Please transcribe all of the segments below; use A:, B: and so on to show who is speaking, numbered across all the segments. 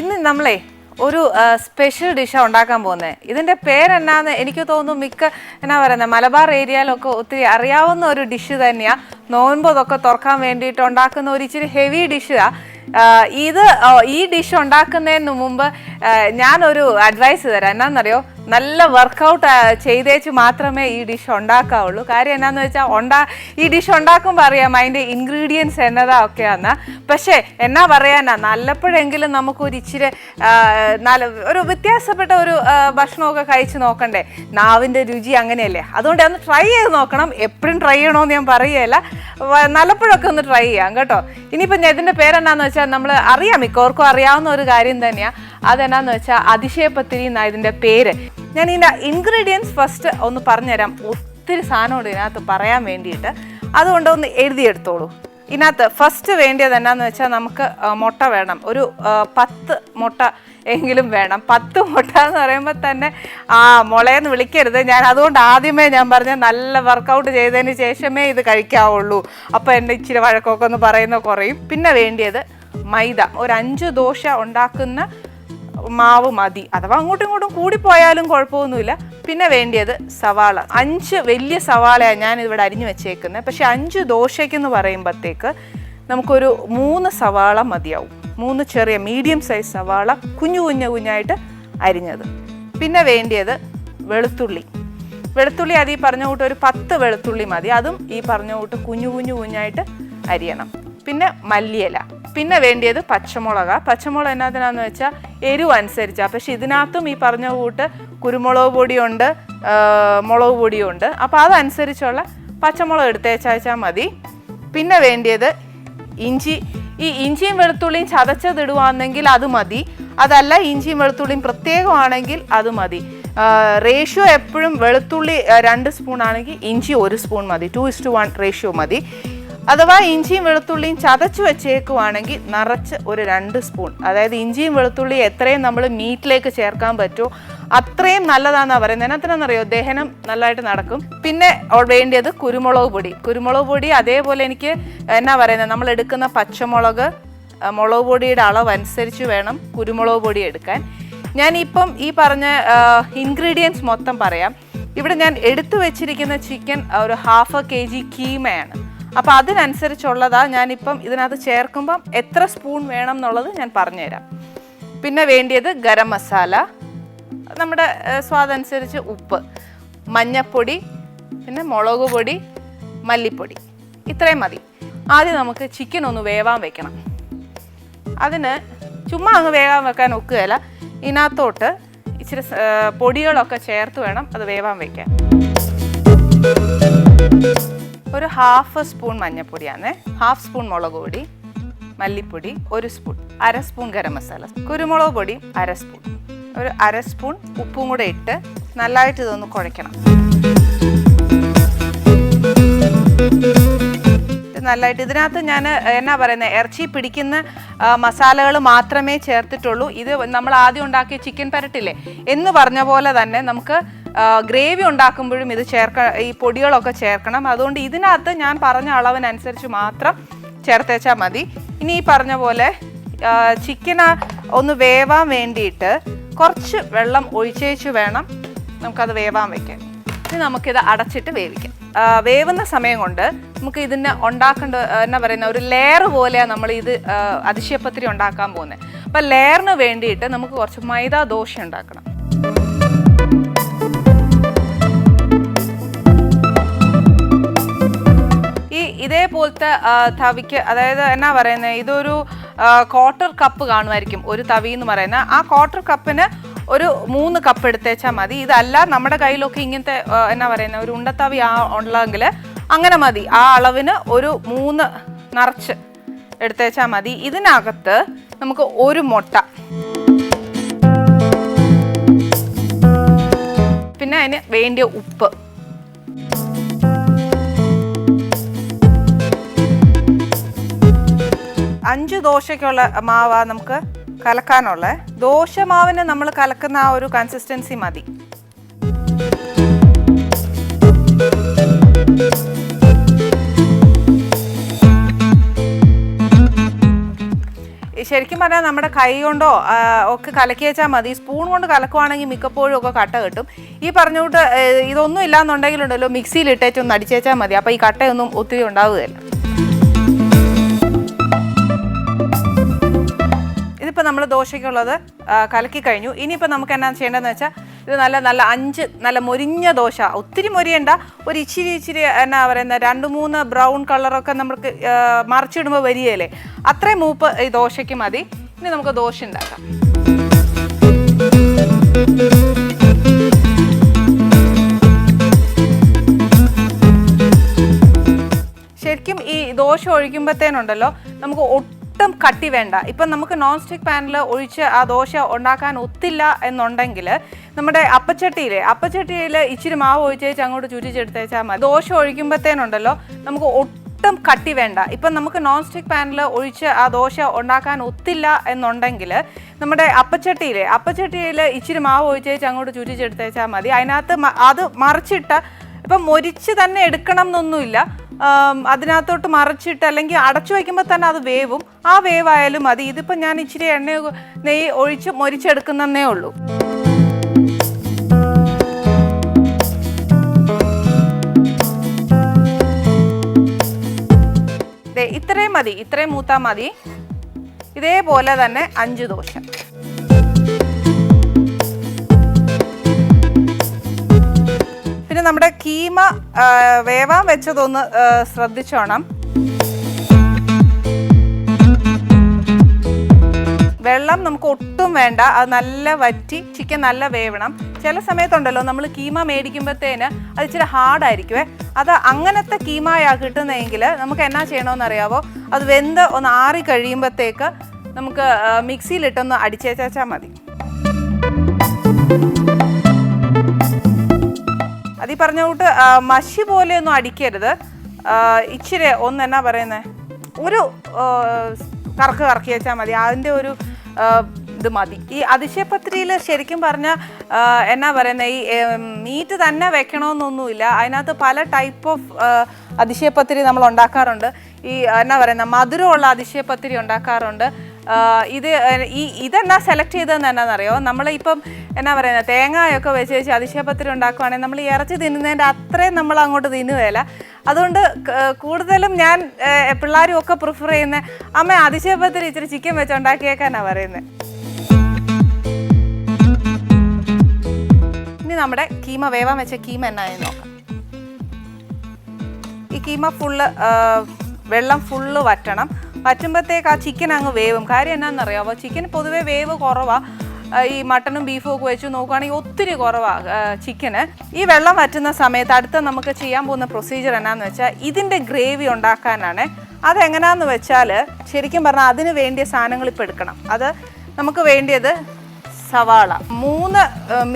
A: ഇന്ന് നമ്മളെ ഒരു സ്പെഷ്യൽ ഡിഷാണ് ഉണ്ടാക്കാൻ പോകുന്നത് ഇതിന്റെ പേരെന്നാന്ന് എനിക്ക് തോന്നുന്നു മിക്ക എന്നാ പറയുന്നത് മലബാർ ഏരിയയിലൊക്കെ ഒത്തിരി അറിയാവുന്ന ഒരു ഡിഷ് തന്നെയാണ് നോൻപതൊക്കെ തുറക്കാൻ വേണ്ടിയിട്ട് ഉണ്ടാക്കുന്ന ഒരു ഇച്ചിരി ഹെവി ഡിഷാണ് ഇത് ഈ ഡിഷ് ഉണ്ടാക്കുന്നതിന് മുമ്പ് ഞാനൊരു അഡ്വൈസ് തരാം. എന്നാന്നറിയോ? നല്ല വർക്കൗട്ട് ചെയ്തേച്ച് മാത്രമേ ഈ ഡിഷ് ഉണ്ടാക്കാവുള്ളൂ. കാര്യം എന്നാന്ന് വെച്ചാൽ ഉണ്ടാ ഈ ഡിഷ് ഉണ്ടാക്കുമ്പോൾ അറിയാം അതിന്റെ ഇൻഗ്രീഡിയൻസ് എന്നതാ ഒക്കെയാന്ന്. പക്ഷേ എന്നാ പറയാനാ നല്ലപ്പോഴെങ്കിലും നമുക്കൊരു ഇച്ചിരി നല്ല ഒരു വ്യത്യാസപ്പെട്ട ഒരു ഭക്ഷണമൊക്കെ കഴിച്ച് നോക്കണ്ടേ. നാവിന്റെ രുചി അങ്ങനെയല്ലേ? അതുകൊണ്ട് ഒന്ന് ട്രൈ ചെയ്ത് നോക്കണം. എപ്പോഴും ട്രൈ ചെയ്യണമെന്ന് ഞാൻ പറയുകയല്ല നല്ലപ്പോഴൊക്കെ ഒന്ന് ട്രൈ ചെയ്യാം കേട്ടോ. ഇനിയിപ്പം ഇതിന്റെ പേരെന്നാന്ന് വെച്ചാൽ നമ്മൾ അറിയാം മിക്കവർക്കും അറിയാവുന്ന ഒരു കാര്യം തന്നെയാണ് അതെന്നാന്ന് വെച്ചാൽ അതിശയപ്പത്തിരി എന്നാ ഇതിന്റെ പേര്. ഞാൻ ഇതിന്റെ ഇൻഗ്രീഡിയൻസ് ഫസ്റ്റ് ഒന്ന് പറഞ്ഞുതരാം. ഒത്തിരി സാധനമുണ്ട് ഇതിനകത്ത് പറയാൻ വേണ്ടിയിട്ട്. അതുകൊണ്ട് ഒന്ന് എഴുതിയെടുത്തോളൂ. ഇതിനകത്ത് ഫസ്റ്റ് വേണ്ടിയത് എന്നാന്ന് വെച്ചാൽ നമുക്ക് മുട്ട വേണം. ഒരു പത്ത് മുട്ട എങ്കിലും വേണം. പത്ത് മുട്ട എന്ന് പറയുമ്പോൾ തന്നെ ആ മുളയെന്ന് വിളിക്കരുത്. ഞാൻ അതുകൊണ്ട് ആദ്യമേ ഞാൻ പറഞ്ഞ നല്ല വർക്കൗട്ട് ചെയ്തതിന് ശേഷമേ ഇത് കഴിക്കാവുള്ളൂ. അപ്പോൾ എന്റെ ഇച്ചിരി വഴക്കൊക്കെ ഒന്ന് പറയുന്ന കുറയും. പിന്നെ വേണ്ടിയത് മൈദ. ഒരു അഞ്ച് ദോശ ഉണ്ടാക്കുന്ന മാവ് മതി. അഥവാ അങ്ങോട്ടും ഇങ്ങോട്ടും കൂടിപ്പോയാലും കുഴപ്പമൊന്നുമില്ല. പിന്നെ വേണ്ടിയത് സവാള. അഞ്ച് വലിയ സവാളയാണ് ഞാൻ ഇവിടെ അരിഞ്ഞു വെച്ചേക്കുന്നത്. പക്ഷെ അഞ്ച് ദോശയ്ക്കെന്ന് പറയുമ്പോഴത്തേക്ക് നമുക്കൊരു മൂന്ന് സവാള മതിയാവും. മൂന്ന് ചെറിയ മീഡിയം സൈസ് സവാള കുഞ്ഞു കുഞ്ഞു കുഞ്ഞായിട്ട് അരിഞ്ഞത്. പിന്നെ വേണ്ടിയത് വെളുത്തുള്ളി. വെളുത്തുള്ളി അത് ഈ പറഞ്ഞ കൂട്ട് ഒരു പത്ത് വെളുത്തുള്ളി മതി. അതും ഈ പറഞ്ഞ കൂട്ട് കുഞ്ഞു കുഞ്ഞു കുഞ്ഞായിട്ട് അരിയണം. പിന്നെ മല്ലിയില. പിന്നെ വേണ്ടിയത് പച്ചമുളക. പച്ചമുളക് എന്നതിനാന്ന് വെച്ചാൽ എരിവ് അനുസരിച്ചാണ് പക്ഷെ ഇതിനകത്തും ഈ പറഞ്ഞ കൂട്ട് കുരുമുളക് പൊടിയുണ്ട് മുളക് പൊടിയുണ്ട്. അപ്പോൾ അതനുസരിച്ചുള്ള പച്ചമുളക് എടുത്തേച്ചാൽ മതി. പിന്നെ വേണ്ടിയത് ഇഞ്ചി. ഈ ഇഞ്ചിയും വെളുത്തുള്ളിയും ചതച്ചതിടുവാണെങ്കിൽ അത് മതി. അതല്ല ഇഞ്ചിയും വെളുത്തുള്ളിയും പ്രത്യേകമാണെങ്കിൽ അത് മതി. റേഷ്യോ എപ്പോഴും വെളുത്തുള്ളി രണ്ട് സ്പൂൺ ആണെങ്കിൽ ഇഞ്ചി ഒരു സ്പൂൺ മതി. Two is to one ratio മതി. അഥവാ ഇഞ്ചിയും വെളുത്തുള്ളിയും ചതച്ചു വെച്ചേക്കുവാണെങ്കിൽ നിറച്ച് ഒരു രണ്ട് സ്പൂൺ. അതായത് ഇഞ്ചിയും വെളുത്തുള്ളിയും എത്രയും നമ്മൾ മീറ്റിലേക്ക് ചേർക്കാൻ പറ്റുമോ അത്രയും നല്ലതാണെന്നാണ് പറയുന്നത്. അതിനകത്തിനെന്നറിയോ ദഹനം നല്ലതായിട്ട് നടക്കും. പിന്നെ വേണ്ടിയത് കുരുമുളക് പൊടി. കുരുമുളക് പൊടി അതേപോലെ എനിക്ക് എന്നാ പറയുന്നത്? നമ്മൾ എടുക്കുന്ന പച്ചമുളക് മുളക് പൊടിയുടെ അളവ് അനുസരിച്ച് വേണം കുരുമുളക് പൊടി എടുക്കാൻ. ഞാൻ ഞാനിപ്പം ഈ പറഞ്ഞ ഇൻഗ്രീഡിയൻസ് മൊത്തം പറയാം. ഇവിടെ ഞാൻ എടുത്തു വെച്ചിരിക്കുന്ന ചിക്കൻ ഒരു ഹാഫ് കെ ജി കീമയാണ്. അപ്പോൾ അതിനനുസരിച്ചുള്ളതാ ഞാനിപ്പം ഇതിനകത്ത് ചേർക്കുമ്പം എത്ര സ്പൂൺ വേണം എന്നുള്ളത് ഞാൻ പറഞ്ഞുതരാം. പിന്നെ വേണ്ടിയത് ഗരം മസാല നമ്മുടെ സ്വാദനുസരിച്ച് ഉപ്പ് മഞ്ഞപ്പൊടി പിന്നെ മുളക് പൊടി മല്ലിപ്പൊടി. ഇത്രയും മതി. ആദ്യം നമുക്ക് ചിക്കൻ ഒന്ന് വേവാൻ വെക്കണം. അതിന് ചുമ്മാ അങ്ങ് വേവാൻ വെക്കാൻ ഒക്കുകയില്ല ഇതിനകത്തോട്ട് ഇച്ചിരി പൊടികളൊക്കെ ചേർത്ത് വേണം അത് വേവാൻ വെക്കാൻ. ഒരു ഹാഫ് സ്പൂൺ മഞ്ഞൾപ്പൊടിയാണ് ഹാഫ് സ്പൂൺ മുളക് പൊടി മല്ലിപ്പൊടി ഒരു സ്പൂൺ അര സ്പൂൺ ഗരം മസാല കുരുമുളക് പൊടി അര സ്പൂൺ ഒരു അര സ്പൂൺ ഉപ്പും കൂടെ ഇട്ട് നല്ലതായിട്ട് ഇതൊന്ന് കുഴയ്ക്കണം. നല്ലതായിട്ട് ഇതിനകത്ത് ഞാൻ എന്നാ പറയുന്നത് ഇറച്ചി പിടിക്കുന്ന മസാലകൾ മാത്രമേ ചേർത്തിട്ടുള്ളൂ. ഇത് നമ്മൾ ആദ്യം ഉണ്ടാക്കിയ ചിക്കൻ പരട്ടില്ലേ? എന്ന് പറഞ്ഞ പോലെ തന്നെ നമുക്ക് ഗ്രേവി ഉണ്ടാക്കുമ്പോഴും ഇത് ചേർക്ക ഈ പൊടികളൊക്കെ ചേർക്കണം. അതുകൊണ്ട് ഇതിനകത്ത് ഞാൻ പറഞ്ഞ അളവിനനുസരിച്ച് മാത്രം ചേർത്തേച്ചാൽ മതി. ഇനി ഈ പറഞ്ഞ പോലെ ചിക്കൻ ഒന്ന് വേവാൻ വേണ്ടിയിട്ട് കുറച്ച് വെള്ളം ഒഴിച്ചേച്ച് വേണം നമുക്കത് വേവാൻ വെക്കാൻ. ഇനി നമുക്കിത് അടച്ചിട്ട് വേവിക്കാം. വേവുന്ന സമയം കൊണ്ട് നമുക്ക് ഇതിന് ഉണ്ടാക്കേണ്ട എന്നാ പറയുന്ന ഒരു ലെയർ പോലെയാണ് നമ്മൾ ഇത് അതിശയപ്പത്തിരി ഉണ്ടാക്കാൻ പോകുന്നത്. അപ്പം ലെയറിന് വേണ്ടിയിട്ട് നമുക്ക് കുറച്ച് മൈദ ദോശ ഉണ്ടാക്കണം. ഇതേപോലത്തെ തവിക്ക് അതായത് എന്നാ പറയുന്നത് ഇതൊരു ക്വാർട്ടർ കപ്പ് കാണുമായിരിക്കും ഒരു തവി എന്ന് പറയുന്ന. ആ ക്വാർട്ടർ കപ്പിന് ഒരു മൂന്ന് കപ്പ് എടുത്തേച്ചാൽ മതി. ഇതല്ല നമ്മുടെ കയ്യിലൊക്കെ ഇങ്ങനത്തെ എന്നാ പറയുന്നത് ഒരു ഉണ്ടത്തവി ആ ഉള്ളെങ്കിൽ അങ്ങനെ മതി. ആ അളവിന് ഒരു മൂന്ന് നിറച്ച് എടുത്തേച്ചാൽ മതി. ഇതിനകത്ത് നമുക്ക് ഒരു മുട്ട. പിന്നെ അതിന് വേണ്ടിയ ഉപ്പ്. അഞ്ച് ദോശയ്ക്കുള്ള മാവ നമുക്ക് കലക്കാനുള്ള. ദോശ മാവിന് നമ്മൾ കലക്കുന്ന ആ ഒരു കൺസിസ്റ്റൻസി മതി. ശരിക്കും പറഞ്ഞാൽ നമ്മുടെ കൈ കൊണ്ടോ ഒക്കെ കലക്കി വെച്ചാൽ മതി. സ്പൂൺ കൊണ്ട് കലക്കുവാണെങ്കിൽ മിക്കപ്പോഴും ഒക്കെ കട്ട കിട്ടും. ഈ പറഞ്ഞുകൊണ്ട് ഇതൊന്നും ഇല്ലാന്നുണ്ടെങ്കിലുണ്ടല്ലോ മിക്സിയിൽ ഇട്ടേച്ചൊന്ന് അടിച്ചേച്ചാൽ മതി. അപ്പോൾ ഈ കട്ടയൊന്നും ഒത്തിരി ഉണ്ടാവുകയില്ല. ഇതിപ്പോൾ നമ്മൾ ദോശയ്ക്കുള്ളത് കലക്കി കഴിഞ്ഞു. ഇനിയിപ്പോൾ നമുക്ക് എന്നാ ചെയ്യേണ്ടതെന്ന് വെച്ചാൽ ഇത് നല്ല നല്ല അഞ്ച് നല്ല മൊരിഞ്ഞ ദോശ. ഒത്തിരി മൊരിയണ്ട. ഒരു ഇച്ചിരി ഇച്ചിരി എന്നാ പറയുന്ന രണ്ട് മൂന്ന് ബ്രൗൺ കളറൊക്കെ നമുക്ക് മറിച്ചിടുമ്പോൾ വരികയല്ലേ അത്രയും മൂപ്പ് ഈ ദോശയ്ക്ക് മതി. ഇനി നമുക്ക് ദോശ ഉണ്ടാക്കാം. ശരിക്കും ഈ ദോശ ഒഴിക്കുമ്പോഴത്തേനുണ്ടല്ലോ നമുക്ക് ഒട്ടും കട്ടി വേണ്ട. ഇപ്പം നമുക്ക് നോൺ സ്റ്റിക്ക് പാനിൽ ഒഴിച്ച് ആ ദോശ ഉണ്ടാക്കാൻ ഒത്തില്ല എന്നുണ്ടെങ്കിൽ നമ്മുടെ അപ്പച്ചട്ടിയിലെ അപ്പച്ചട്ടിയിൽ ഇച്ചിരി മാവ് ഒഴിച്ചേച്ച് അങ്ങോട്ട് ചുറ്റിച്ചെടുത്തേച്ചാൽ മതി. ദോശ ഒഴിക്കുമ്പോഴത്തേനുണ്ടല്ലോ നമുക്ക് ഒട്ടും കട്ടി വേണ്ട. ഇപ്പം നമുക്ക് നോൺ സ്റ്റിക്ക് പാനിൽ ഒഴിച്ച് ആ ദോശ ഉണ്ടാക്കാൻ ഒത്തില്ല എന്നുണ്ടെങ്കിൽ നമ്മുടെ അപ്പച്ചട്ടിയിലെ അപ്പച്ചട്ടിയിൽ ഇച്ചിരി മാവ് ഒഴിച്ചേച്ച് അങ്ങോട്ട് ചുറ്റിച്ചെടുത്തേച്ചാൽ മതി. അതിനകത്ത് അത് മറിച്ചിട്ട് ഇപ്പം മൊരിച്ച് തന്നെ എടുക്കണം എന്നൊന്നുമില്ല അതിനകത്തോട്ട് മറച്ചിട്ട് അല്ലെങ്കിൽ അടച്ചു വയ്ക്കുമ്പോൾ തന്നെ അത് വേവും. ആ വേവായാലും മതി. ഇതിപ്പോൾ ഞാൻ ഇച്ചിരി എണ്ണ നെയ്യ് ഒഴിച്ച് മൊരിച്ചെടുക്കുന്നേ ഉള്ളൂ. ഇത്രയും മതി. ഇത്രയും മൂത്താൽ മതി. ഇതേപോലെ തന്നെ അഞ്ച് ദോശ. പിന്നെ നമ്മുടെ കീമ വേവാൻ വെച്ചതൊന്ന് ശ്രദ്ധിച്ചോണം വെള്ളം നമുക്ക് ഒട്ടും വേണ്ട. അത് നല്ല വറ്റി ചിക്കൻ നല്ല വേവണം. ചില സമയത്തുണ്ടല്ലോ നമ്മൾ കീമ മേടിക്കുമ്പോഴത്തേന് അത് ഇച്ചിരി ഹാർഡായിരിക്കുവേ. അത് അങ്ങനത്തെ കീമയാ കിട്ടുന്നതെങ്കിൽ നമുക്ക് എന്നാ ചെയ്യണമെന്ന് അറിയാവോ അത് വെന്ത് ഒന്ന് ആറി കഴിയുമ്പോഴത്തേക്ക് നമുക്ക് മിക്സിയിലിട്ടൊന്ന് അടിച്ചേച്ചാൽ മതി. അത് പറഞ്ഞ കൂട്ട് മഷി പോലെയൊന്നും അടിക്കരുത്. ഇച്ചിരി ഒന്ന് എന്നാ പറയുന്നത് ഒരു കറക്ക് കറക്കി വെച്ചാൽ മതി. അതിന്റെ ഒരു ഇത് മതി. ഈ അതിശയപത്രിയിൽ ശരിക്കും പറഞ്ഞാൽ എന്നാ പറയുന്നത് ഈ മീറ്റ് തന്നെ വെക്കണമെന്നൊന്നുമില്ല അതിനകത്ത് പല ടൈപ്പ് ഓഫ് അതിശയപത്രി നമ്മൾ ഉണ്ടാക്കാറുണ്ട്. ഈ എന്നാ പറയുന്നത് മധുരമുള്ള അതിശയപത്രി ഉണ്ടാക്കാറുണ്ട്. ഇത് ഈ ഇതെന്നാ സെലക്ട് ചെയ്തതെന്ന് എന്നാണെന്നറിയോ നമ്മളിപ്പം എന്നാ പറയുന്നത് തേങ്ങയൊക്കെ വെച്ച് വെച്ച് അതിശയപത്രി ഉണ്ടാക്കുവാണെങ്കിൽ നമ്മൾ ഇറച്ചി തിന്നുന്നതിന്റെ അത്രയും നമ്മൾ അങ്ങോട്ട് തിന്നുകയില്ല അതുകൊണ്ട് കൂടുതലും ഞാൻ പിള്ളേരും ഒക്കെ പ്രിഫർ ചെയ്യുന്ന അമ്മ അതിശയപത്രി ഇച്ചിരി ചിക്കൻ വെച്ച് ഉണ്ടാക്കിയേക്കാനാണ് പറയുന്നത് ഇനി നമ്മുടെ കീമ വേവാൻ വെച്ച കീമ എന്നായെന്ന് നോക്കാം. ഈ കീമ ഫുള്ള് വെള്ളം ഫുള്ള് വറ്റണം. വറ്റുമ്പോഴത്തേക്ക് ആ ചിക്കൻ അങ്ങ് വേവും. കാര്യം എന്നാണെന്നറിയാമോ ചിക്കൻ പൊതുവേ വേവ് കുറവാണ് ഈ മട്ടണും ബീഫും ഒക്കെ വെച്ച് നോക്കുകയാണെങ്കിൽ ഒത്തിരി കുറവാണ് ചിക്കന് ഈ വെള്ളം വറ്റുന്ന സമയത്ത് അടുത്ത നമുക്ക് ചെയ്യാൻ പോകുന്ന പ്രൊസീജിയർ എന്നാന്ന് വെച്ചാൽ ഇതിന്റെ ഗ്രേവി ഉണ്ടാക്കാനാണ്. അതെങ്ങനെയാന്ന് വെച്ചാൽ ശരിക്കും പറഞ്ഞാൽ അതിന് വേണ്ടിയ സാധനങ്ങൾ ഇപ്പോൾ എടുക്കണം. അത് നമുക്ക് വേണ്ടിയത് സവാള. മൂന്ന്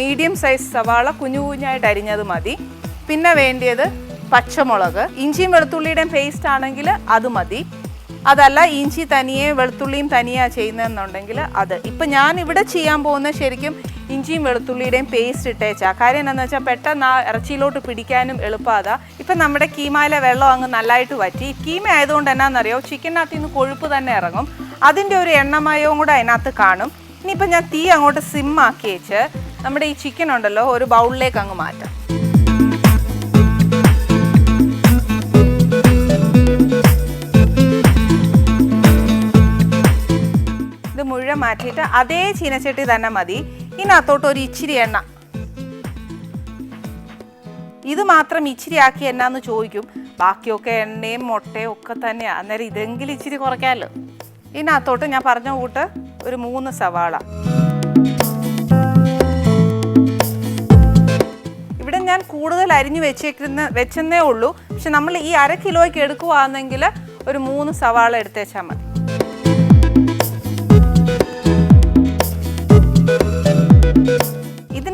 A: മീഡിയം സൈസ് സവാള കുഞ്ഞു കുഞ്ഞായിട്ട് അരിഞ്ഞത് മതി. പിന്നെ വേണ്ടിയത് പച്ചമുളക്. ഇഞ്ചിയും വെളുത്തുള്ളിയുടെയും പേസ്റ്റ് ആണെങ്കിൽ അത് മതി. അതല്ല ഇഞ്ചി തനിയെ വെളുത്തുള്ളിയും തനിയാ ചെയ്യുന്നതെന്നുണ്ടെങ്കിൽ അത്. ഇപ്പം ഞാൻ ഇവിടെ ചെയ്യാൻ പോകുന്ന ശരിക്കും ഇഞ്ചിയും വെളുത്തുള്ളിയുടെയും പേസ്റ്റ് ഇട്ടേച്ചാ. കാര്യം എന്താണെന്ന് വെച്ചാൽ പെട്ടെന്ന് ആ ഇറച്ചിയിലോട്ട് പിടിക്കാനും എളുപ്പമാതാ. ഇപ്പം നമ്മുടെ കീമയിലെ വെള്ളം അങ്ങ് നല്ലതായിട്ട് വറ്റി. കീമ ആയതുകൊണ്ട് എന്നാണെന്നറിയോ ചിക്കനകത്ത് നിന്ന് കൊഴുപ്പ് തന്നെ ഇറങ്ങും. അതിന്റെ ഒരു എണ്ണമയവും കൂടെ അതിനകത്ത് കാണും. ഇനിയിപ്പോൾ ഞാൻ തീ അങ്ങോട്ട് സിമ്മാക്കി വെച്ച് നമ്മുടെ ഈ ചിക്കൻ ഉണ്ടല്ലോ ഒരു ബൗളിലേക്ക് അങ്ങ് മാറ്റാം. ഇത് മാറ്റിയിട്ട് അതേ ചീനച്ചട്ടി തന്നെ മതി. ഇതിനകത്തോട്ട് ഒരു ഇച്ചിരി എണ്ണ. ഇത് മാത്രം ഇച്ചിരി ആക്കി എന്നാന്ന് ചോദിക്കും. ബാക്കിയൊക്കെ എണ്ണയും മുട്ടയും ഒക്കെ തന്നെയാണ് അന്നേരം ഇതെങ്കിലും ഇച്ചിരി കുറയ്ക്കാമല്ലോ ഇതിനകത്തോട്ട് ഞാൻ പറഞ്ഞ കൂട്ട് ഒരു മൂന്ന് സവാള. ഇവിടെ ഞാൻ കൂടുതൽ അരിഞ്ഞു വെച്ചേക്കുന്ന വെച്ചെന്നേ ഉള്ളൂ. പക്ഷെ നമ്മൾ ഈ അര കിലോയ്ക്ക് എടുക്കുവാണെങ്കിൽ ഒരു മൂന്ന് സവാള എടുത്തേച്ചാൽ മതി.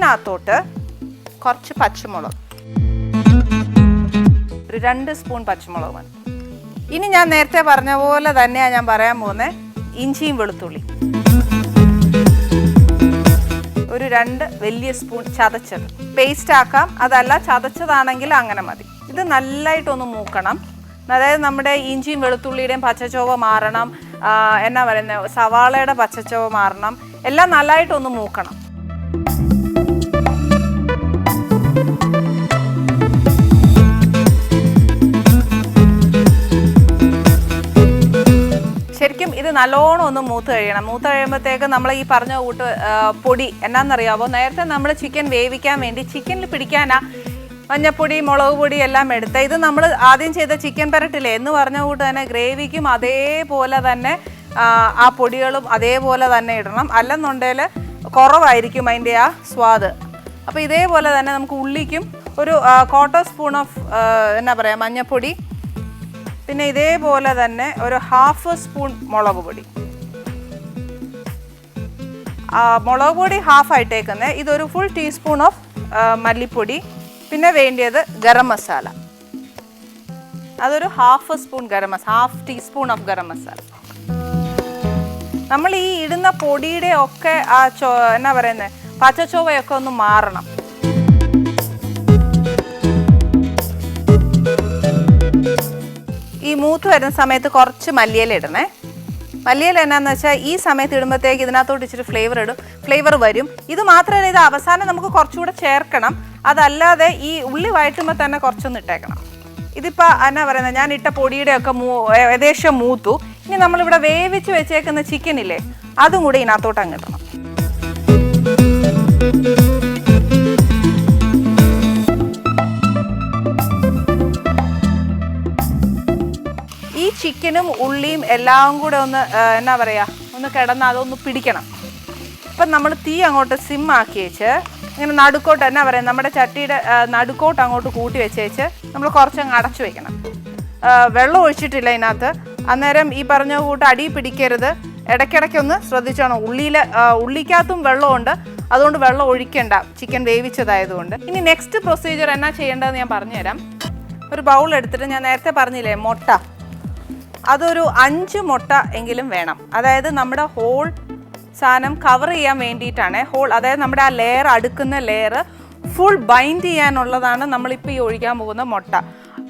A: ഇതിനകത്തോട്ട് കുറച്ച് പച്ചമുളക്. ഒരു രണ്ട് സ്പൂൺ പച്ചമുളക് മതി ഇനി ഞാൻ നേരത്തെ പറഞ്ഞ പോലെ തന്നെയാണ് ഞാൻ പറയാൻ പോകുന്നത് ഇഞ്ചിയും വെളുത്തുള്ളി. ഒരു രണ്ട് വലിയ സ്പൂൺ ചതച്ചത്. പേസ്റ്റ് ആക്കാം. അതല്ല ചതച്ചതാണെങ്കിൽ അങ്ങനെ മതി. ഇത് നല്ലതായിട്ടൊന്ന് മൂക്കണം. അതായത് നമ്മുടെ ഇഞ്ചിയും വെളുത്തുള്ളിയുടെയും പച്ചച്ചോവ മാറണം. എന്നാ പറയുന്നത് സവാളയുടെ പച്ചച്ചോവ മാറണം. എല്ലാം നല്ലതായിട്ടൊന്ന് മൂക്കണം. ഇത് നല്ലോണം ഒന്ന് മൂത്ത് കഴിയണം. മൂത്ത് കഴിയുമ്പോഴത്തേക്ക് നമ്മൾ ഈ പറഞ്ഞ കൂട്ട് പൊടി എന്നാന്നറിയാവോ? നേരത്തെ നമ്മൾ ചിക്കൻ വേവിക്കാൻ വേണ്ടി ചിക്കനിൽ പിടിക്കാനാ മഞ്ഞപ്പൊടി മുളക് പൊടി എല്ലാം എടുത്ത് ഇത് നമ്മൾ ആദ്യം ചെയ്ത ചിക്കൻ പെരട്ടില്ലേ? എന്ന് പറഞ്ഞ കൂട്ട് തന്നെ ഗ്രേവിക്കും അതേപോലെ തന്നെ ആ, ആ പൊടികളും അതേപോലെ തന്നെ ഇടണം. അല്ലെന്നുണ്ടെങ്കിൽ കുറവായിരിക്കും അതിന്റെ ആ സ്വാദ്. അപ്പോൾ ഇതേപോലെ തന്നെ നമുക്ക് ഉള്ളിക്കും ഒരു ക്വാർട്ടർ സ്പൂൺ ഓഫ് എന്നാ പറയുക മഞ്ഞപ്പൊടി പിന്നെ ഇതേപോലെ തന്നെ ഒരു ഹാഫ് സ്പൂൺ മുളക് പൊടി. മുളക് പൊടി ഹാഫ് ആയിട്ടേക്കുന്നത് ഇതൊരു ഫുൾ ടീസ്പൂൺ ഓഫ് മല്ലിപ്പൊടി. പിന്നെ വേണ്ടിയത് ഗരം മസാല. അതൊരു half spoon garam masala half teaspoon of garam masala. നമ്മൾ ഈ ഇടുന്ന പൊടിയുടെ ഒക്കെ ആ ചോ എന്നാ പറയുന്നത് പച്ചച്ചോവയൊക്കെ ഒന്ന് മാറണം. ഈ മൂത്ത് വരുന്ന സമയത്ത് കുറച്ച് മല്ലിയില ഇടണേ. മല്ലിയില എന്നാന്ന് വെച്ചാൽ ഈ സമയത്ത് ഇടുമ്പോഴത്തേക്ക് ഇതിനകത്തോട്ട് ഇച്ചിരി ഫ്ലേവർ ഇടും. ഫ്ലേവർ വരും. ഇത് മാത്രമല്ല ഇത് അവസാനം നമുക്ക് കുറച്ചുകൂടെ ചേർക്കണം. അതല്ലാതെ ഈ ഉള്ളി വഴറ്റുമ്പോൾ തന്നെ കുറച്ചൊന്ന് ഇട്ടേക്കണം. ഇതിപ്പോൾ എന്നാ പറയുന്നത് ഞാൻ ഇട്ട പൊടിയുടെ ഒക്കെ മൂ ഏകദേശം മൂത്തു. ഇനി നമ്മളിവിടെ വേവിച്ച് വെച്ചേക്കുന്ന ചിക്കനില്ലേ അതും കൂടി ഇതിനകത്തോട്ട് അങ്ങ് ചിക്കനും ഉള്ളിയും എല്ലാം കൂടെ ഒന്ന് എന്നാ പറയുക ഒന്ന് കിടന്ന് അതൊന്ന് പിടിക്കണം. ഇപ്പം നമ്മൾ തീ അങ്ങോട്ട് സിം ആക്കി വെച്ച് ഇങ്ങനെ നടുക്കോട്ട് എന്നാ പറയുക നമ്മുടെ ചട്ടിയുടെ നടുക്കോട്ട് അങ്ങോട്ട് കൂട്ടി വെച്ചേച്ച് നമ്മൾ കുറച്ചങ്ങ് അടച്ചു വെക്കണം. വെള്ളം ഒഴിച്ചിട്ടില്ല ഇതിനകത്ത്. അന്നേരം ഈ പറഞ്ഞ കൂട്ട് അടി പിടിക്കരുത്. ഇടയ്ക്കിടയ്ക്കൊന്ന് ശ്രദ്ധിച്ചോണം. ഉള്ളിയിൽ ഉള്ളിക്കകത്തും വെള്ളമുണ്ട്. അതുകൊണ്ട് വെള്ളം ഒഴിക്കണ്ട. ചിക്കൻ വേവിച്ചതായതുകൊണ്ട്. ഇനി നെക്സ്റ്റ് പ്രൊസീജിയർ എന്നാ ചെയ്യേണ്ടതെന്ന് ഞാൻ പറഞ്ഞുതരാം. ഒരു ബൗൾ എടുത്തിട്ട് ഞാൻ നേരത്തെ പറഞ്ഞില്ലേ മുട്ട. അതൊരു അഞ്ച് മുട്ട എങ്കിലും വേണം. അതായത് നമ്മുടെ ഹോൾ സാധനം കവർ ചെയ്യാൻ വേണ്ടിയിട്ടാണ്. ഹോൾ അതായത് നമ്മുടെ ആ ലെയർ അടുക്കുന്ന ലെയർ ഫുൾ ബൈൻഡ് ചെയ്യാനുള്ളതാണ് നമ്മളിപ്പോൾ ഈ ഒഴിക്കാൻ പോകുന്ന മുട്ട.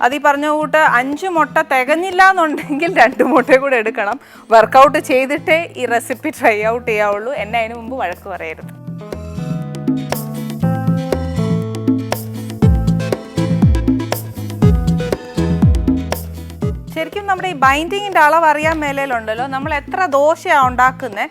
A: അത് ഈ പറഞ്ഞ കൂട്ട് അഞ്ച് മുട്ട തികഞ്ഞില്ല എന്നുണ്ടെങ്കിൽ രണ്ട് മുട്ടയും കൂടെ എടുക്കണം. വർക്കൗട്ട് ചെയ്തിട്ടേ ഈ റെസിപ്പി ട്രൈ ഔട്ട് ചെയ്യാവുള്ളൂ. എന്നെ അതിന് മുമ്പ് വഴക്ക് പറയരുത്. ശരിക്കും നമ്മുടെ ഈ ബൈൻഡിങ്ങിന്റെ അളവ് അറിയാൻ മേലേലുണ്ടല്ലോ നമ്മൾ എത്ര ദോശയാണ് ഉണ്ടാക്കുന്നത്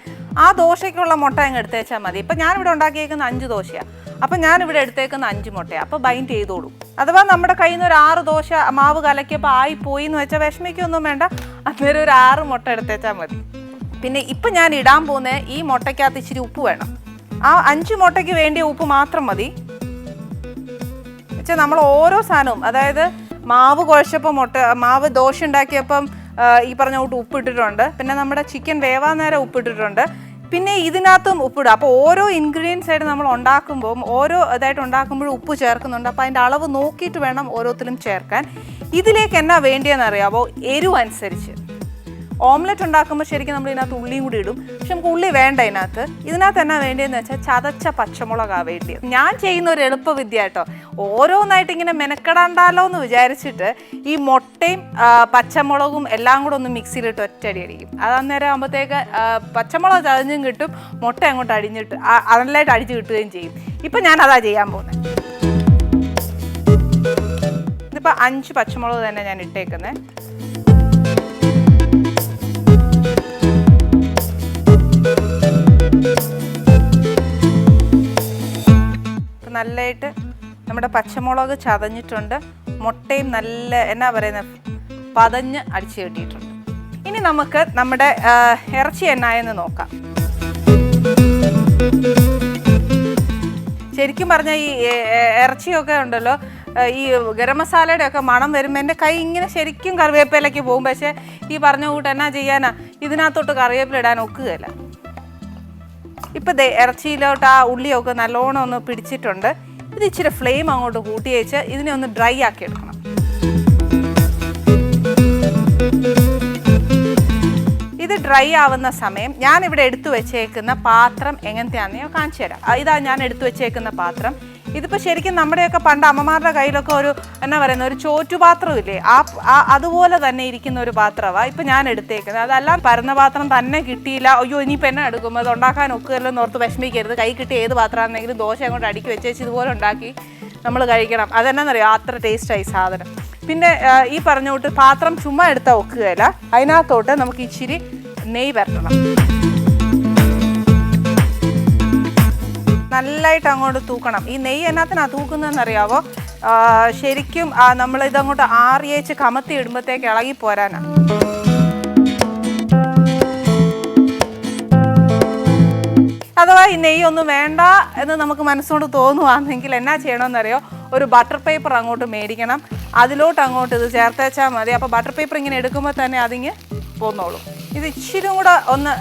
A: ആ ദോശയ്ക്കുള്ള മുട്ട അങ്ങ് എടുത്തേച്ചാൽ മതി. ഇപ്പം ഞാനിവിടെ ഉണ്ടാക്കിയേക്കുന്ന അഞ്ച് ദോശയാണ് അപ്പം ഞാനിവിടെ എടുത്തേക്കുന്ന അഞ്ച് മുട്ടയാണ് അപ്പോൾ ബൈൻഡ് ചെയ്തോളൂ. അഥവാ നമ്മുടെ കയ്യിൽ നിന്ന് ഒരു ആറ് ദോശ മാവ് കലക്കിയപ്പോൾ ആയി പോയി എന്ന് വെച്ചാൽ വിഷമിക്കൊന്നും വേണ്ട. അന്നേരം ഒരു ആറ് മുട്ട എടുത്തേച്ചാൽ മതി. പിന്നെ ഇപ്പം ഞാൻ ഇടാൻ പോകുന്ന ഈ മുട്ടയ്ക്കകത്ത് ഇച്ചിരി ഉപ്പ് വേണം. ആ അഞ്ച് മുട്ടയ്ക്ക് വേണ്ടിയ ഉപ്പ് മാത്രം മതി. വെച്ചാൽ നമ്മൾ ഓരോ സാധനവും അതായത് മാവ് കുഴച്ചപ്പോൾ മുട്ട മാവ് ദോശ ഉണ്ടാക്കിയപ്പം ഈ പറഞ്ഞ കൂട്ട് ഉപ്പിട്ടിട്ടുണ്ട്. പിന്നെ നമ്മുടെ ചിക്കൻ വേവാൻ നേരം ഉപ്പിട്ടിട്ടുണ്ട്. പിന്നെ ഇതിനകത്തും ഉപ്പിടുക അപ്പോൾ ഓരോ ഇൻഗ്രീഡിയൻസ് ആയിട്ട് നമ്മൾ ഉണ്ടാക്കുമ്പോൾ ഓരോ ഇതായിട്ട് ഉണ്ടാക്കുമ്പോഴും ഉപ്പ് ചേർക്കുന്നുണ്ട്. അപ്പോൾ അതിന്റെ അളവ് നോക്കിയിട്ട് വേണം ഓരോത്തിലും ചേർക്കാൻ. ഇതിലേക്ക് എന്നാ വേണ്ടിയെന്ന് അറിയാമോ എരിവ് അനുസരിച്ച്. ഓംലെറ്റ് ഉണ്ടാക്കുമ്പോൾ ശരിക്കും നമ്മൾ ഇതിനകത്ത് ഉള്ളിയും കൂടി ഇടും. പക്ഷെ നമുക്ക് ഉള്ളി വേണ്ട ഇതിനകത്ത്. ഇതിനകത്ത് എന്നാ വേണ്ടിയെന്ന് വെച്ചാൽ ചതച്ച പച്ചമുളകാണ് വേണ്ടിയത് ഞാൻ ചെയ്യുന്ന ഒരു എളുപ്പവിദ്യ കേട്ടോ ഓരോന്നായിട്ട് ഇങ്ങനെ മെനക്കെടാണ്ടല്ലോ എന്ന് വിചാരിച്ചിട്ട് ഈ മുട്ടയും പച്ചമുളകും എല്ലാം കൂടെ ഒന്ന് മിക്സിയിലിട്ട് ഒറ്റയടി അടിക്കും. അത് അന്നേരം ആകുമ്പോഴത്തേക്ക് പച്ചമുളക് ചതഞ്ഞും കിട്ടും മുട്ട അങ്ങോട്ട് അടിഞ്ഞിട്ട് അതിലായിട്ട് അടിച്ച് കിട്ടുകയും ചെയ്യും. ഇപ്പം ഞാൻ അതാ ചെയ്യാൻ പോകുന്നത് ഇതിപ്പോൾ അഞ്ച് പച്ചമുളക് തന്നെ ഞാൻ ഇട്ടേക്കുന്നത് നല്ലതായിട്ട് നമ്മുടെ പച്ചമുളക് ചതഞ്ഞിട്ടുണ്ട്. മുട്ടയും നല്ല എന്നാ പറയുന്നത് പതഞ്ഞ് അടിച്ചു കെട്ടിയിട്ടുണ്ട്. ഇനി നമുക്ക് നമ്മുടെ ഇറച്ചി എന്നായെന്ന് നോക്കാം. ശരിക്കും പറഞ്ഞാൽ ഈ ഇറച്ചിയൊക്കെ ഉണ്ടല്ലോ ഈ ഗരം മസാലയുടെ ഒക്കെ മണം വരുമ്പോൾ എന്റെ കൈ ഇങ്ങനെ ശരിക്കും കറിവേപ്പിലയ്ക്ക് പോകും. പക്ഷേ ഈ പറഞ്ഞ കൂട്ട് എന്നാ ചെയ്യാനാ? ഇതിനകത്തോട്ട് കറിവേപ്പില ഇടാൻ ഒക്കുകയില്ല. ഇപ്പം ദേ ഇറച്ചിയിലോട്ട് ആ ഉള്ളിയൊക്കെ നല്ലോണം ഒന്ന് പിടിച്ചിട്ടുണ്ട്. ഇത് ഇച്ചിരി ഫ്ലെയിം അങ്ങോട്ട് കൂട്ടി വെച്ച് ഇതിനെ ഒന്ന് ഡ്രൈ ആക്കി എടുക്കണം. ഇത് ഡ്രൈ ആവുന്ന സമയം ഞാൻ ഇവിടെ എടുത്തു വെച്ചേക്കുന്ന പാത്രം എങ്ങനത്തെയാണെന്ന് ഞാൻ കാണിച്ചു തരാം. ഇതാ ഞാൻ എടുത്തു വെച്ചേക്കുന്ന പാത്രം. ഇതിപ്പോൾ ശരിക്കും നമ്മുടെയൊക്കെ പണ്ട് അമ്മമാരുടെ കയ്യിലൊക്കെ ഒരു എന്നാ പറയുന്ന ഒരു ചോറ്റുപാത്രം ഇല്ലേ? ആ അതുപോലെ തന്നെ ഇരിക്കുന്ന ഒരു പാത്രമാണ് ഇപ്പം ഞാൻ എടുത്തേക്കുന്നത്. അതല്ല പരന്ന പാത്രം തന്നെ കിട്ടിയില്ല. അയ്യോ ഇനി പെണ്ണ എടുക്കുമ്പോൾ അത് ഉണ്ടാക്കാൻ ഒക്കുകയല്ലോ ഓർത്ത് വിഷമിക്കരുത്. കൈ കിട്ടിയ ഏത് പാത്രമാണെന്നെങ്കിലും ദോശ അങ്ങോട്ട് അടുക്കി വെച്ചേച്ച് ഇതുപോലെ ഉണ്ടാക്കി നമ്മൾ കഴിക്കണം. അതെന്നാന്നറിയോ? അത്ര ടേസ്റ്റായി സാധനം. പിന്നെ ഈ പറഞ്ഞ പാത്രം ചുമ്മാ എടുത്താൽ ഒക്കുകയില്ല. അതിനകത്തോട്ട് നമുക്ക് ഇച്ചിരി നെയ് വരട്ടണം. നല്ലതായിട്ട് അങ്ങോട്ട് തൂക്കണം. ഈ നെയ്യ് എന്നാത്തിനാണ് തൂക്കുന്നതെന്ന് അറിയാവോ ശരിക്കും നമ്മൾ ഇതങ്ങോട്ട് ആറിയേച്ച് കമത്തി ഇടുമ്പോഴത്തേക്ക് ഇളകി പോരാനാ. അഥവാ ഈ നെയ്യൊന്നും വേണ്ട എന്ന് നമുക്ക് മനസ്സുകൊണ്ട് തോന്നുവാണെങ്കിൽ എന്നാ ചെയ്യണമെന്നറിയോ ഒരു ബട്ടർ പേപ്പർ അങ്ങോട്ട് മേടിക്കണം. അതിലോട്ട് അങ്ങോട്ട് ഇത് ചേർത്തേച്ചാൽ മതി. അപ്പോൾ ബട്ടർ പേപ്പർ ഇങ്ങനെ എടുക്കുമ്പോൾ തന്നെ അതിങ്ങ് പോന്നോളും. ഇത് ഇച്ചിരി കൂടെ ഒന്ന്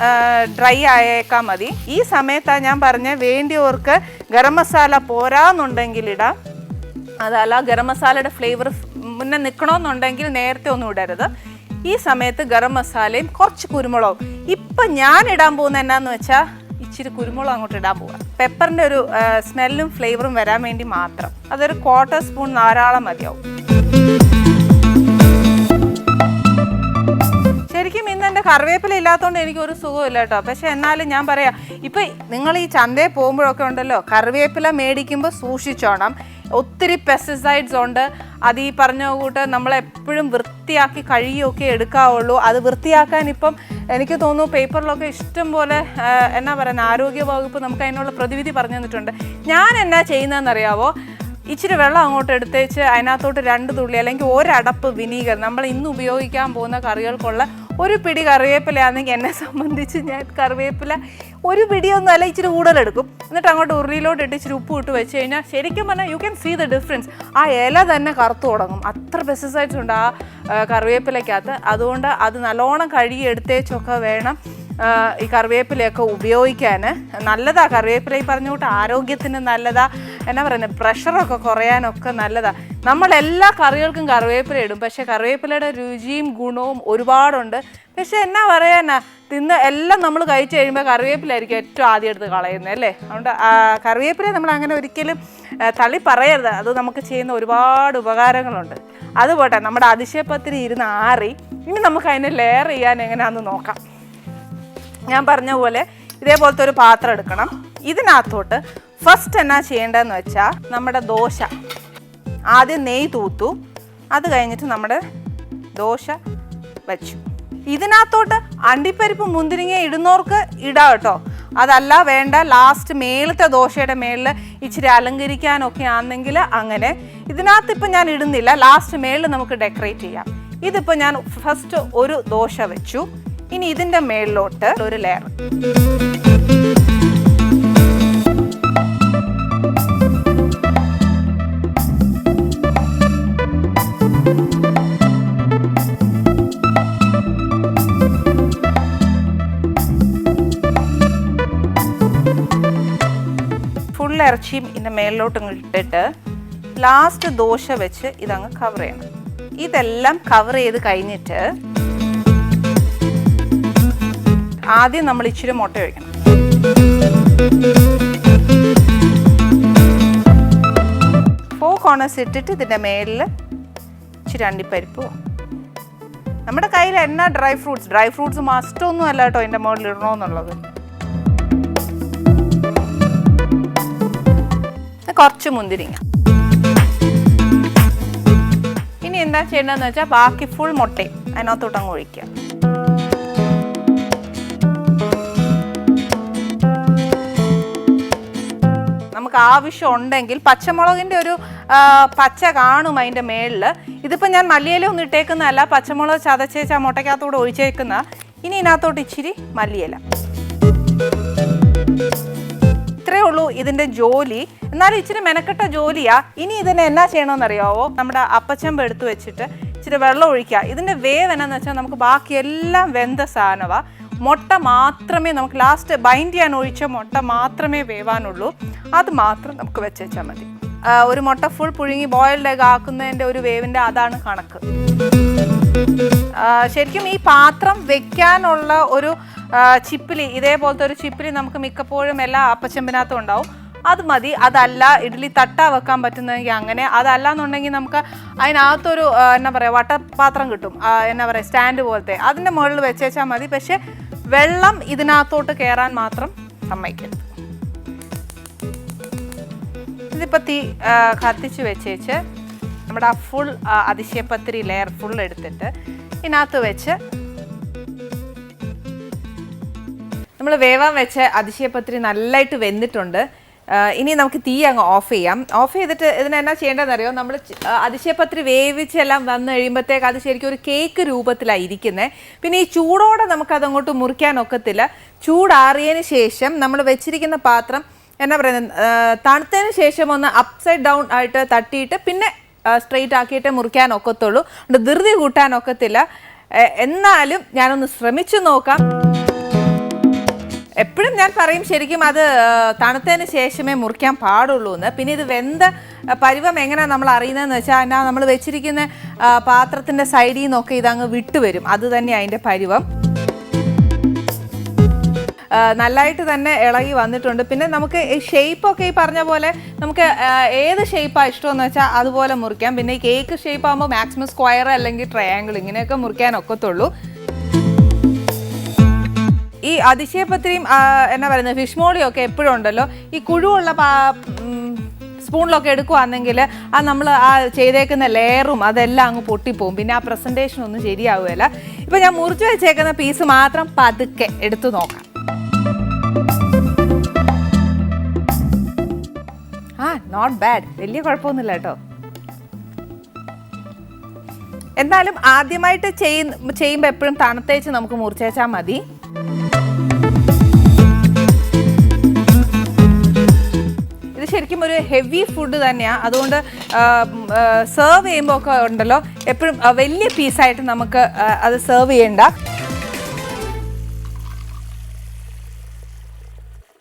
A: ഡ്രൈ ആയേക്കാൽ മതി. ഈ സമയത്താണ് ഞാൻ പറഞ്ഞ വേണ്ടിയവർക്ക് ഗരം മസാല പോരാന്നുണ്ടെങ്കിൽ ഇടാം. അതല്ല ഗരം മസാലയുടെ ഫ്ലേവർ മുന്നേ നിൽക്കണമെന്നുണ്ടെങ്കിൽ നേരത്തെ ഒന്നും ഇടരുത്. ഈ സമയത്ത് ഗരം മസാലയും കുറച്ച് കുരുമുളകും. ഇപ്പം ഞാൻ ഇടാൻ പോകുന്ന എന്നാന്ന് വെച്ചാൽ ഇച്ചിരി കുരുമുളക് അങ്ങോട്ട് ഇടാൻ പോവാം. പെപ്പറിന്റെ ഒരു സ്മെല്ലും ഫ്ലേവറും വരാൻ വേണ്ടി മാത്രം. അതൊരു ക്വാർട്ടർ സ്പൂൺ ധാരാളം മതിയാവും. കറിവേപ്പില ഇല്ലാത്തതുകൊണ്ട് എനിക്ക് ഒരു സുഖമില്ല കേട്ടോ പക്ഷെ എന്നാലും ഞാൻ പറയാം ഇപ്പം നിങ്ങൾ ഈ ചന്തയിൽ പോകുമ്പോഴൊക്കെ ഉണ്ടല്ലോ കറിവേപ്പില മേടിക്കുമ്പോൾ സൂക്ഷിച്ചോണം. ഒത്തിരി പെസ്റ്റിസൈഡ്സ് ഉണ്ട്. അത് ഈ പറഞ്ഞ കൂട്ട് നമ്മളെപ്പോഴും വൃത്തിയാക്കി കഴുകിയൊക്കെ എടുക്കാവുള്ളൂ. അത് വൃത്തിയാക്കാൻ ഇപ്പം എനിക്ക് തോന്നുന്നു പേപ്പറിലൊക്കെ ഇഷ്ടം പോലെ എന്നാ പറയുന്നത് ആരോഗ്യ വകുപ്പ് നമുക്ക് അതിനുള്ള പ്രതിവിധി പറഞ്ഞു തന്നിട്ടുണ്ട്. ഞാൻ എന്നാ ചെയ്യുന്നതെന്നറിയാവോ? ഇച്ചിരി വെള്ളം അങ്ങോട്ട് എടുത്തേച്ച് അതിനകത്തോട്ട് രണ്ട് തുള്ളി അല്ലെങ്കിൽ ഒരടപ്പ് വിനീഗർ. നമ്മൾ ഇന്ന് ഉപയോഗിക്കാൻ പോകുന്ന കറികൾക്കുള്ള ഒരു പിടി കറിവേപ്പിലയാണെങ്കിൽ എന്നെ സംബന്ധിച്ച് ഞാൻ കറിവേപ്പില ഒരു പിടിയൊന്നും അല്ല ഇച്ചിരി കൂടുതലെടുക്കും എന്നിട്ട് അങ്ങോട്ട് ഉരുളിയിലോട്ട് ഇട്ട് ഇച്ചിരി ഉപ്പ് ഇട്ട് വെച്ച് കഴിഞ്ഞാൽ ശരിക്കും പറഞ്ഞാൽ you can see the difference ആ ഇല തന്നെ കറുത്തു തുടങ്ങും. അത്ര പെസ്റ്റിസൈഡ്സ് ഉണ്ട് ആ കറിവേപ്പിലയ്ക്കകത്ത്. അതുകൊണ്ട് അത് നല്ലോണം കഴുകി എടുത്തേച്ചൊക്കെ വേണം. ഈ കറിവേപ്പിലയൊക്കെ ഉപയോഗിക്കാൻ. നല്ലതാ കറിവേപ്പില ഈ പറഞ്ഞ കൂട്ട് ആരോഗ്യത്തിന് നല്ലതാ. എന്നാ പറയുന്നത് പ്രഷറൊക്കെ കുറയാനൊക്കെ നല്ലതാ. നമ്മൾ എല്ലാ കറികൾക്കും കറിവേപ്പില ഇടും. പക്ഷേ കറിവേപ്പിലയുടെ രുചിയും ഗുണവും ഒരുപാടുണ്ട്. പക്ഷേ എന്നാ പറയാനാ തിന്ന് എല്ലാം നമ്മൾ കഴിച്ചു കഴിയുമ്പോൾ കറിവേപ്പിലായിരിക്കും ഏറ്റവും ആദ്യം എടുത്ത് കളയുന്നത് അല്ലേ? അതുകൊണ്ട് കറിവേപ്പിലെ നമ്മൾ അങ്ങനെ ഒരിക്കലും തള്ളി പറയരുത്. അത് നമുക്ക് ചെയ്യുന്ന ഒരുപാട് ഉപകാരങ്ങളുണ്ട്. അതുപോട്ടെ നമ്മുടെ അതിശയപ്പത്തിരി ഇരുന്ന് ആറി. ഇനി നമുക്ക് അതിനെ ലെയർ ചെയ്യാൻ എങ്ങനെയാണെന്ന് നോക്കാം. ഞാൻ പറഞ്ഞ പോലെ ഇതേപോലത്തെ ഒരു പാത്രം എടുക്കണം. ഇതിനകത്തോട്ട് ഫസ്റ്റ് എന്നാ ചെയ്യേണ്ടതെന്ന് വെച്ചാൽ നമ്മുടെ ദോശ. ആദ്യം നെയ്യ് തൂത്തു. അത് കഴിഞ്ഞിട്ട് നമ്മുടെ ദോശ വെച്ചു. ഇതിനകത്തോട്ട് അണ്ടിപ്പരിപ്പ് മുന്തിരിങ്ങ ഇടുന്നവർക്ക് ഇടാം കേട്ടോ. അതല്ല വേണ്ട. ലാസ്റ്റ് മേളത്തെ ദോശയുടെ മേളിൽ ഇച്ചിരി അലങ്കരിക്കാനൊക്കെ ആണെങ്കിൽ അങ്ങനെ. ഇതിനകത്ത് ഇപ്പം ഞാൻ ഇടുന്നില്ല. ലാസ്റ്റ് മേളിൽ നമുക്ക് ഡെക്കറേറ്റ് ചെയ്യാം. ഇതിപ്പോൾ ഞാൻ ഫസ്റ്റ് ഒരു ദോശ വെച്ചു. ഇനി ഇതിന്റെ മേളിലോട്ട് ഒരു ലെയർ ഫുൾ ഇറച്ചിയും ഇതിന്റെ മേളിലോട്ട് ഇട്ടിട്ട് ലാസ്റ്റ് ദോശ വെച്ച് ഇതങ്ങ് കവർ ചെയ്യണം. ഇതെല്ലാം കവർ ചെയ്ത് കഴിഞ്ഞിട്ട് ആദ്യം നമ്മൾ ഇച്ചിരി മുട്ട ഒഴിക്കണം. ഫോർ കോണേഴ്സ് ഇട്ടിട്ട് ഇതിന്റെ മേളിൽ ഇച്ചിരി അണ്ടിപ്പരിപ്പോ നമ്മുടെ കയ്യിൽ എന്നാ dry fruits dry fruits must ഒന്നും അല്ല കേട്ടോ എന്റെ മുകളിൽ ഇടണമെന്നുള്ളത് കുറച്ച് മുന്തിരിങ്ങ. ഇനി എന്താ ചെയ്യേണ്ടതെന്ന് വെച്ചാൽ ബാക്കി ഫുൾ മുട്ടയും അതിനകത്തോട്ട് അങ്ങ് ഒഴിക്കുക. ആവശ്യം ഉണ്ടെങ്കിൽ പച്ചമുളകിന്റെ ഒരു പച്ച കാണും അതിന്റെ മേളിൽ ഇതിപ്പോൾ ഞാൻ മല്ലിയില ഒന്നും ഇട്ടേക്കുന്നതല്ല പച്ചമുളക് ചതച്ചേച്ച് ആ മുട്ടയ്ക്കകത്തൂടെ ഒഴിച്ചേക്കുന്ന. ഇനി ഇതിനകത്തോട്ട് ഇച്ചിരി മല്ലിയില. ഇത്രേ ഉള്ളൂ ഇതിന്റെ ജോലി. എന്നാലും ഇച്ചിരി മെനക്കെട്ട ജോലിയാ. ഇനി ഇതിനെ എന്നാ ചെയ്യണമെന്നറിയാവോ? നമ്മുടെ അപ്പച്ചമ്പ് എടുത്തു വെച്ചിട്ട് ഇച്ചിരി വെള്ളം ഒഴിക്കുക. ഇതിന്റെ വേവ് എന്നാന്ന് വെച്ചാൽ നമുക്ക് ബാക്കി എല്ലാം വെന്ത സാധനമാണ് മുട്ട മാത്രമേ നമുക്ക് ലാസ്റ്റ് ബൈൻഡ് ചെയ്യാൻ ഒഴിച്ച മുട്ട മാത്രമേ വേവാനുള്ളൂ. അത് മാത്രം നമുക്ക് വെച്ചേച്ചാൽ മതി. ഒരു മുട്ട ഫുൾ പുഴുങ്ങി ബോയിൽഡ് എഗ് ആക്കുന്നതിന്റെ ഒരു വേവിന്റെ അതാണ് കണക്ക്. ശരിക്കും ഈ പാത്രം വെക്കാനുള്ള ഒരു ചിപ്പിലി ഇതേപോലത്തെ ഒരു ചിപ്പിലി നമുക്ക് മിക്കപ്പോഴും എല്ലാ അപ്പച്ചമ്പിനകത്തും ഉണ്ടാവും. അത് മതി. അതല്ല ഇഡ്ഡലി തട്ട വെക്കാൻ പറ്റുന്നതെങ്കിൽ അങ്ങനെ. അതല്ല എന്നുണ്ടെങ്കിൽ നമുക്ക് അതിനകത്തൊരു എന്നാ പറയുക വട്ടപാത്രം കിട്ടും. എന്നാ പറയുക സ്റ്റാൻഡ് പോലത്തെ. അതിന്റെ മുകളിൽ വെച്ചേച്ചാൽ മതി. പക്ഷെ വെള്ളം ഇതിനകത്തോട്ട് കയറാൻ മാത്രം സമ്മതിക്കരുത്. ഇതിപ്പോൾ തീ കത്തിച്ച് വെച്ചേച്ച് നമ്മുടെ ആ ഫുൾ അതിശയപ്പത്തിരി ലെയർ ഫുൾ എടുത്തിട്ട് ഇതിനകത്ത് വെച്ച് നമ്മൾ വേവാൻ വെച്ച അതിശയപ്പത്തിരി നല്ലതായിട്ട് വെന്തിട്ടുണ്ട്. ആ, ഇനി നമുക്ക് തീ അങ്ങ് ഓഫ് ചെയ്യാം. ഓഫ് ചെയ്തിട്ട് ഇതിന് എന്നാ ചെയ്യേണ്ടതെന്ന് അറിയോ നമ്മൾ അതിശയപത്രി വേവിച്ചെല്ലാം വന്നു കഴിയുമ്പോഴത്തേക്ക് അത് ശരിക്കും ഒരു കേക്ക് രൂപത്തിലാണ് ഇരിക്കുന്നത് പിന്നെ ഈ ചൂടോടെ നമുക്കത് അങ്ങോട്ട് മുറിക്കാൻ ഒക്കത്തില്ല. ചൂടാറിയതിന് ശേഷം നമ്മൾ വെച്ചിരിക്കുന്ന പാത്രം എന്നാ പറയുന്നത് തണുത്തതിന് ശേഷം ഒന്ന് അപ്സൈഡ് ഡൗൺ ആയിട്ട് തട്ടിയിട്ട് പിന്നെ സ്ട്രെയിറ്റ് ആക്കിയിട്ട് മുറിക്കാൻ ഒക്കത്തുള്ളൂ. ധൃതി എ, എന്നാലും ഞാനൊന്ന് ശ്രമിച്ചു നോക്കാം. എപ്പോഴും ഞാൻ പറയും ശരിക്കും അത് തണുത്തതിന് ശേഷമേ മുറിക്കാൻ പാടുള്ളൂ എന്ന്. പിന്നെ ഇത് വെന്ത പരിവം എങ്ങനെയാണ് നമ്മൾ അറിയുന്നതെന്ന് വെച്ചാൽ എന്നാ നമ്മൾ വെച്ചിരിക്കുന്ന പാത്രത്തിന്റെ സൈഡിൽ നിന്നൊക്കെ ഇതങ്ങ് വിട്ടുവരും അത് തന്നെ അതിന്റെ പരിവം. നല്ലതായിട്ട് തന്നെ ഇളകി വന്നിട്ടുണ്ട്. പിന്നെ നമുക്ക് ഷേപ്പൊക്കെ ഈ പറഞ്ഞ പോലെ നമുക്ക് ഏത് ഷേപ്പാണ് ഇഷ്ടമെന്ന് വെച്ചാൽ അതുപോലെ മുറിക്കാം. പിന്നെ ഈ കേക്ക് ഷേപ്പ് ആകുമ്പോൾ മാക്സിമം സ്ക്വയർ അല്ലെങ്കിൽ ട്രയാങ്കിൾ ഇങ്ങനെയൊക്കെ മുറിക്കാൻ ഒക്കത്തുള്ളൂ. ഈ അതിശയപത്രിയും എന്നാ പറയുന്നത് ഫിഷ് ഒക്കെ എപ്പോഴും ഉണ്ടല്ലോ. ഈ കുഴുവുള്ള സ്പൂണിലൊക്കെ എടുക്കുവാണെങ്കിൽ ആ നമ്മൾ ആ ചെയ്തേക്കുന്ന ലെയറും അതെല്ലാം അങ്ങ് പൊട്ടിപ്പോവും. പിന്നെ ആ പ്രസന്റേഷൻ ഒന്നും ശരിയാവുകയില്ല. ഇപ്പം ഞാൻ മുറിച്ച് വെച്ചേക്കുന്ന പീസ് മാത്രം പതുക്കെ എടുത്തു നോക്കാം. ആ നോട്ട് ബാഡ് വലിയ കുഴപ്പമൊന്നുമില്ല കേട്ടോ. എന്നാലും ആദ്യമായിട്ട് ചെയ്യുമ്പോൾ എപ്പോഴും തണുത്തേച്ച് നമുക്ക് മുറിച്ചേച്ചാൽ മതി. ഇത് ശരിക്കും ഒരു ഹെവി ഫുഡ് തന്നെയാണ് അതുകൊണ്ട് സെർവ് ചെയ്യുമ്പോൾ ഒക്കെ ഉണ്ടല്ലോ. എപ്പോഴും വലിയ പീസായിട്ട് നമുക്ക് അത് സെർവ് ചെയ്യണ്ട.